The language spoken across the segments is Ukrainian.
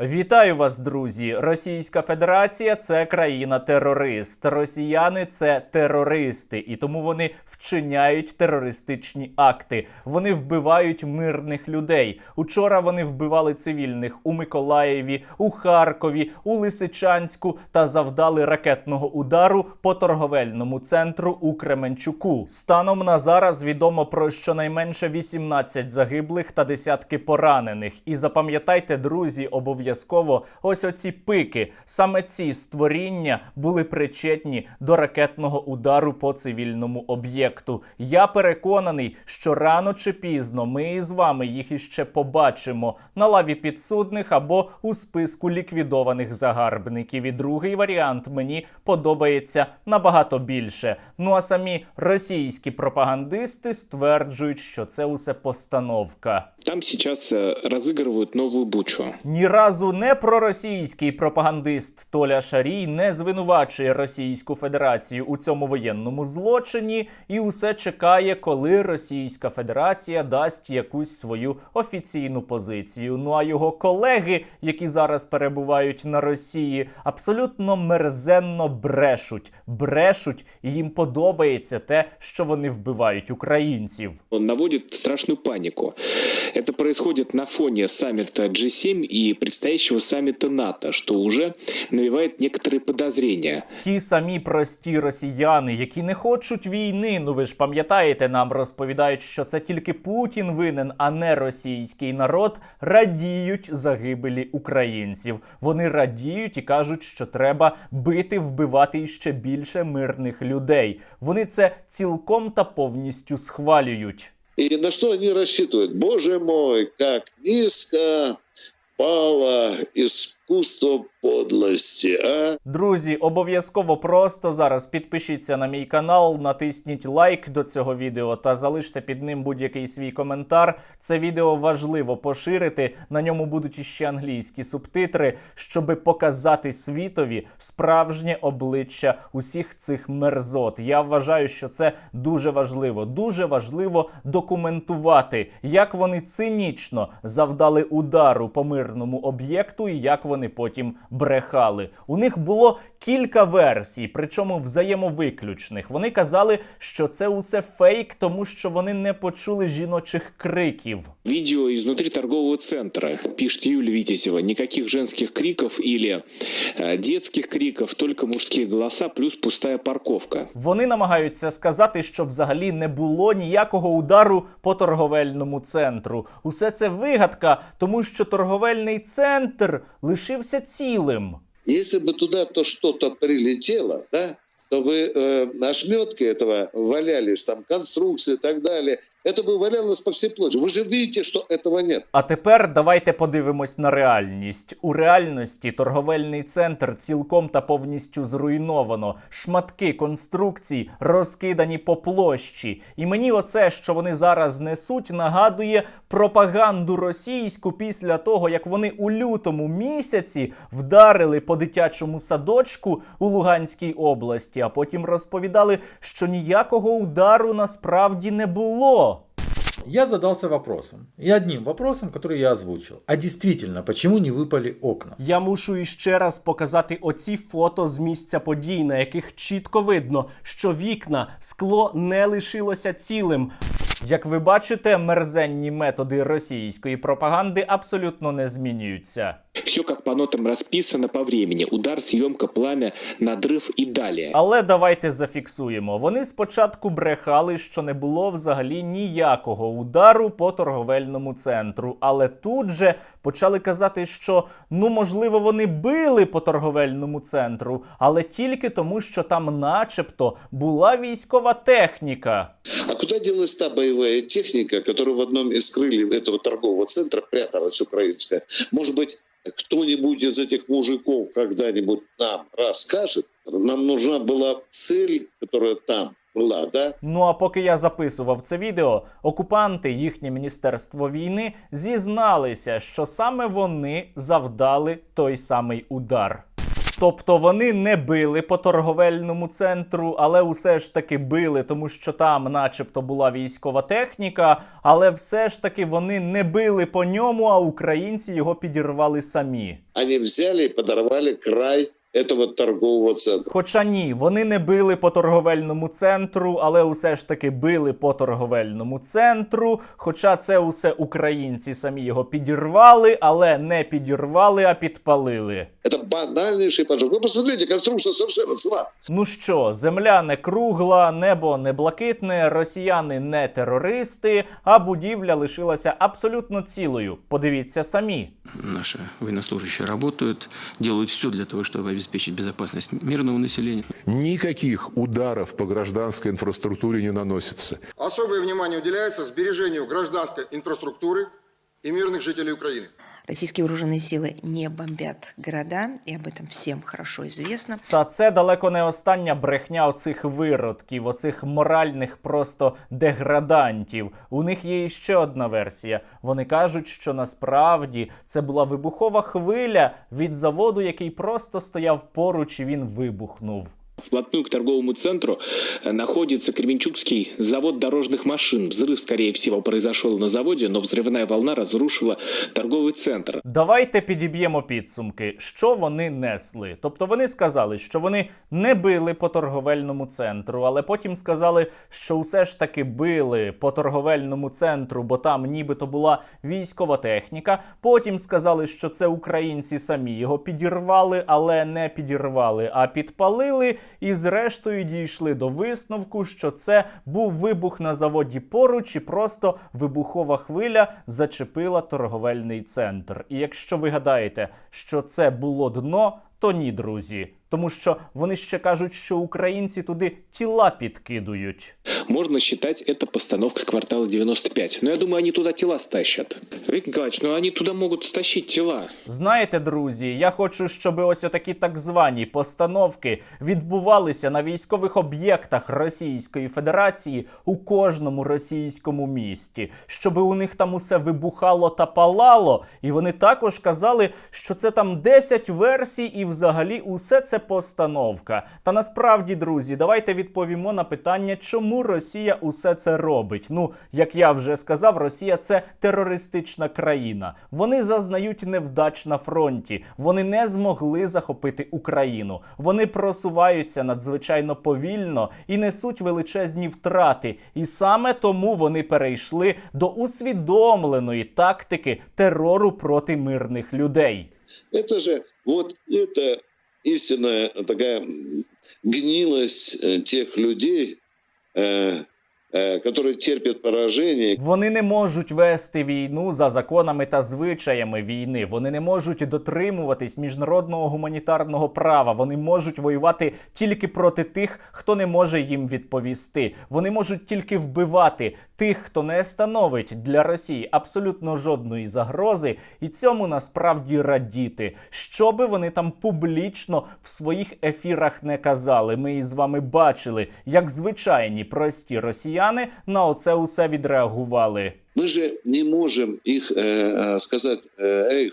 Вітаю вас, друзі! Російська Федерація це країна-терорист. Росіяни це терористи, і тому вони вчиняють терористичні акти. Вони вбивають мирних людей. Учора вони вбивали цивільних у Миколаєві, у Харкові, у Лисичанську та завдали ракетного удару по торговельному центру у Кременчуку. Станом на зараз відомо про щонайменше 18 загиблих та десятки поранених. І запам'ятайте, друзі, обов'язково ось оці пики. Саме ці створіння були причетні до ракетного удару по цивільному об'єкту. Я переконаний, що рано чи пізно ми із вами їх іще побачимо на лаві підсудних або у списку ліквідованих загарбників. І другий варіант мені подобається набагато більше. Ну а самі російські пропагандисти стверджують, що це усе постановка. Там сейчас э, разыгрывают новую бучу. Ні разу не проросійський пропагандист Толя Шарій не звинувачує Російську Федерацію у цьому воєнному злочині і усе чекає, коли Російська Федерація дасть якусь свою офіційну позицію. Ну а його колеги, які зараз перебувають на Росії, абсолютно мерзенно брешуть, брешуть, і їм подобається те, що вони вбивають українців. Он наводит страшную панику. Это происходит на фоне саммита G7 и предстоящего саммита НАТО, что уже навевает некоторые подозрения. Ті самі прості росіяни, які не хочуть війни. Ну ви ж пам'ятаєте, нам розповідають, що це тільки Путін винен, а не російський народ. Радіють загибелі українців. Вони радіють і кажуть, що треба бити, вбивати іще більше мирних людей. Вони це цілком та повністю схвалюють. И на что они рассчитывают? Боже мой, как низко пало искусство подлости, а? Друзі, обов'язково просто зараз підпишіться на мій канал, натисніть лайк до цього відео та залиште під ним будь-який свій коментар. Це відео важливо поширити. На ньому будуть іще англійські субтитри, щоби показати світові справжнє обличчя усіх цих мерзот. Я вважаю, що це дуже важливо. Дуже важливо документувати, як вони цинічно завдали удару по мирному об'єкту і як вони потім брехали. У них було кілька версій, причому взаємовиключних. Вони казали, що це усе фейк, тому що вони не почули жіночих криків. Видео изнутри торгового центра. Пишет Юлия Витязева. Никаких женских криков или э, детских криков, только мужские голоса плюс пустая парковка. Вони намагаються сказати, що взагалі не було ніякого удару по торговельному центру. Усе це вигадка, тому що торговельний центр лишився цілим. Если бы туда то что-то прилетело, да, то бы э, ошметки этого валялись, там конструкции и так далее. Это бы валялось по всей площади. Вы же видите, что этого нет. А тепер давайте подивимось на реальність. У реальності торговельний центр цілком та повністю зруйновано. Шматки конструкцій розкидані по площі. І мені оце, що вони зараз несуть, нагадує пропаганду російську після того, як вони у лютому місяці вдарили по дитячому садочку у Луганській області, а потім розповідали, що ніякого удару насправді не було. Я задался вопросом. И одним вопросом, который я озвучил. А действительно, почему не выпали окна? Я мушу іще раз показати оці фото з місця подій, на яких чітко видно, що вікна, скло не лишилося цілим. Як ви бачите, мерзенні методи російської пропаганди абсолютно не змінюються. Все як по нотам розписано по времени. Удар, зйомка, пламя, надрив і далі. Але давайте зафіксуємо. Вони спочатку брехали, що не було взагалі ніякого удару по торговельному центру. Але тут же почали казати, що ну можливо вони били по торговельному центру, але тільки тому, що там, начебто, була військова техніка. А куда делась та боевая техника, которая в одном из крыльев этого торгового центра пряталась украинская? Может быть, кто-нибудь из этих мужиков когда-нибудь нам расскажет? Нам нужна была цель, которая там была, да? Ну а поки я записував це відео, окупанти, їхнє міністерство війни, зізналися, що саме вони завдали той самий удар. Тобто вони не били по торговельному центру, але усе ж таки били, тому що там, начебто, була військова техніка, але все ж таки вони не били по ньому, а українці його підірвали самі. Они взяли и подорвали край этого торгового центра. Хоча ні, вони не били по торговельному центру, але усе ж таки били по торговельному центру. Хоча це усе українці самі його підірвали, але не підірвали, а підпалили. Это банальнейший поджог. Вы посмотрите, конструкция совершенно цела. Ну що, земля не кругла, небо не блакитне, росіяни не терористи, а будівля лишилася абсолютно цілою. Подивіться самі. Наши военнослужащие работают, делают все для того, чтобы обеспечить безопасность мирного населения. Никаких ударов по гражданской инфраструктуре не наносится. Особое внимание уделяется сбережению гражданской инфраструктуры и мирных жителей Украины. Российские вооруженные силы не бомбят города, и об этом всем хорошо известно. Та це далеко не остання брехня оцих виродків, оцих моральних просто деградантів. У них є іще одна версія. Вони кажуть, що насправді це була вибухова хвиля від заводу, який просто стояв поруч і він вибухнув. Вплотную к торговому центру э, находится Кременчугский завод дорожных машин. Взрыв, скорее всего, произошел на заводе, но взрывная волна разрушила торговый центр. Давайте підіб'ємо підсумки, що вони несли. Тобто вони сказали, що вони не били по торговельному центру, але потім сказали, що все ж таки били по торговельному центру, бо там нібито була військова техніка. Потім сказали, що це українці самі його підірвали, але не підірвали, а підпалили. І зрештою дійшли до висновку, що це був вибух на заводі поруч, і просто вибухова хвиля зачепила торговельний центр. І якщо ви гадаєте, що це було дно, то ні, друзі. Тому що вони ще кажуть, що українці туди тіла підкидують. Можно считать это постановкой квартала 95. Но я думаю, они туда тела стащат. Виктор Николаевич, ну они туда могут стащить тела. Знаєте, друзі, я хочу, щоб ось такі так звані постановки відбувалися на військових об'єктах Російської Федерації у кожному російському місті, щоб у них там усе вибухало та палало, і вони також казали, що це там 10 версій, і взагалі усе це постановка. Та насправді, друзі, давайте відповімо на питання, чому Росія усе це робить. Ну, як я вже сказав, Росія це терористична країна. Вони зазнають невдач на фронті. Вони не змогли захопити Україну. Вони просуваються надзвичайно повільно і несуть величезні втрати. І саме тому вони перейшли до усвідомленої тактики терору проти мирних людей. Это же вот это истинная такая м, гнилость э, тех людей, э, э, которые терпят поражение, Вони не можуть вести війну за законами та звичаями війни. Вони не можуть дотримуватись міжнародного гуманітарного права. Вони можуть воювати тільки проти тих, хто не може їм відповісти. Вони можуть тільки вбивати тих, хто не становить для Росії абсолютно жодної загрози, і цьому насправді радіти. Що би вони там публічно в своїх ефірах не казали. Ми із вами бачили, як звичайні прості росіяни на оце усе відреагували. мы же не можем их э, э, сказать, э,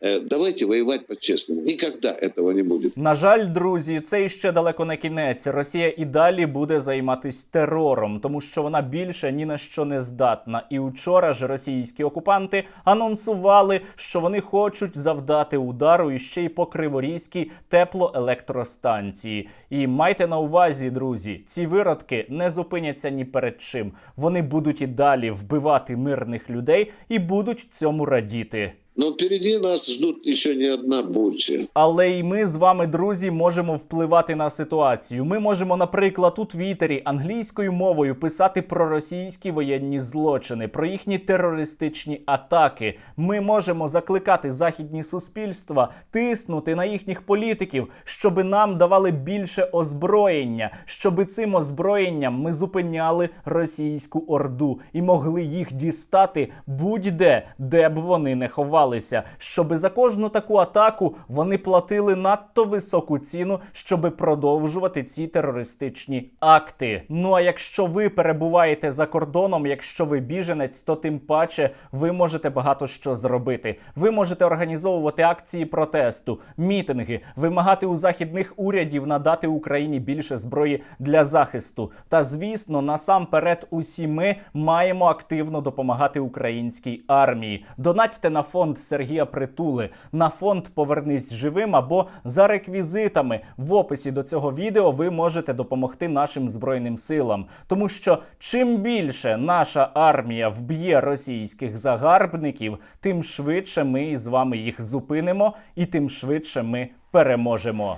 эй, хлопцы, э, давайте воевать по-честному. Никогда этого не будет. На жаль, друзі, це іще далеко не кінець. Росія і далі буде займатись терором, тому що вона більше ні на що не здатна. І учора ж російські окупанти анонсували, що вони хочуть завдати удару іще й по Криворізькій теплоелектростанції. І майте на увазі, друзі, ці виродки не зупиняться ні перед чим. Вони будуть і далі вбивати мирних людей і будуть цьому радіти. Но впереди нас ждут еще не одна бурча. Але й ми з вами, друзі, можемо впливати на ситуацію. Ми можемо, наприклад, у Твіттері англійською мовою писати про російські воєнні злочини, про їхні терористичні атаки. Ми можемо закликати західні суспільства тиснути на їхніх політиків, щоби нам давали більше озброєння, щоби цим озброєнням ми зупиняли російську орду і могли їх дістати будь-де, де б вони не ховали. Ховалися, щоби за кожну таку атаку вони платили надто високу ціну, щоби продовжувати ці терористичні акти. Ну а якщо ви перебуваєте за кордоном, якщо ви біженець, то тим паче ви можете багато що зробити. Ви можете організовувати акції протесту, мітинги, вимагати у західних урядів надати Україні більше зброї для захисту. Та звісно, насамперед, усі ми маємо активно допомагати українській армії. Донатьте на фонд Сергія Притули, на фонд Повернись живим або за реквізитами в описі до цього відео ви можете допомогти нашим збройним силам, тому що чим більше наша армія вб'є російських загарбників, тим швидше ми із вами їх зупинимо, і тим швидше ми переможемо.